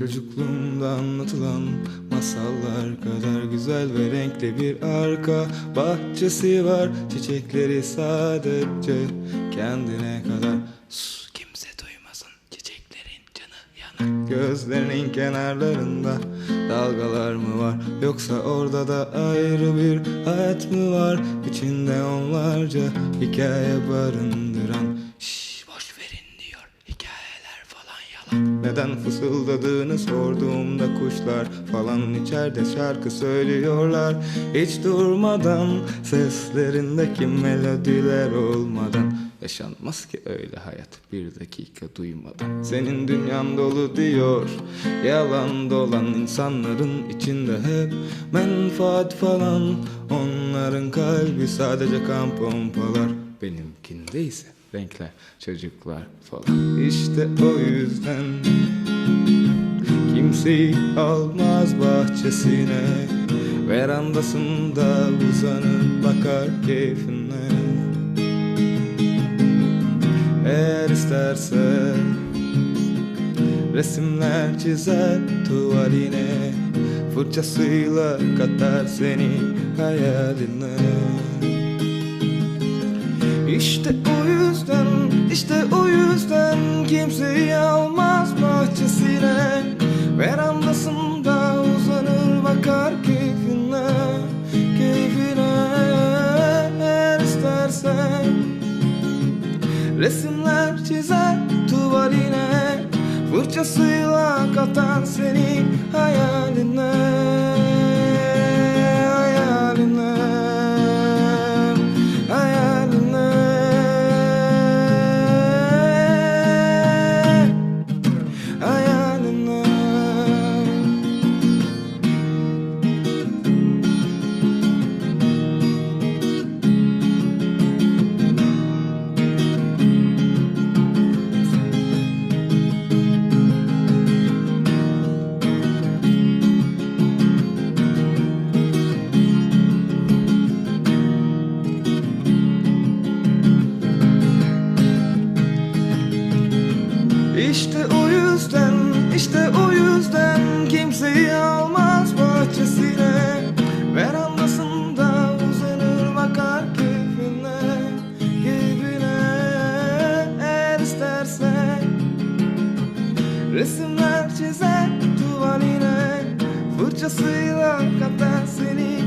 Çocukluğumda anlatılan masallar kadar güzel ve renkli bir arka bahçesi var. Çiçekleri sadece kendine kadar. Sus kimse duymasın çiçeklerin canı yanar. Gözlerinin kenarlarında dalgalar mı var? Yoksa orada da ayrı bir hayat mı var? İçinde onlarca hikaye barındıran Şşş boş verin diyor hikayeler falan yalan Neden fısıldadığını sorduğumda kuşlar falan içeride şarkı söylüyorlar. Hiç durmadan seslerindeki melodiler olmadan. Yaşanmaz ki öyle hayat bir dakika duymadan. Senin dünyan dolu diyor Yalan dolan insanların içinde hep menfaat falan. Onların kalbi sadece kan pompalar. Benimkinde ise renkler çocuklar falan. İşte o yüzden Kimseyi almaz bahçesine. Verandasında uzanıp bakar keyfine. Eğer isterse Resimler çizer tuvaline. Fırçasıyla katar seni hayaline İşte o yüzden, işte o yüzden Kimseyi almaz bahçesine. Verandasında uzanır bakar keyfine Keyfine eğer istersen Resimler çizer tuvaline Fırçasıyla katar seni Hayaline İşte o yüzden, işte o yüzden kimseyi almaz bahçesine. Verandasında uzanır bakar keyfine, keyfine eğer istersen Resimler çizer tuvaline Fırçasıyla katar seni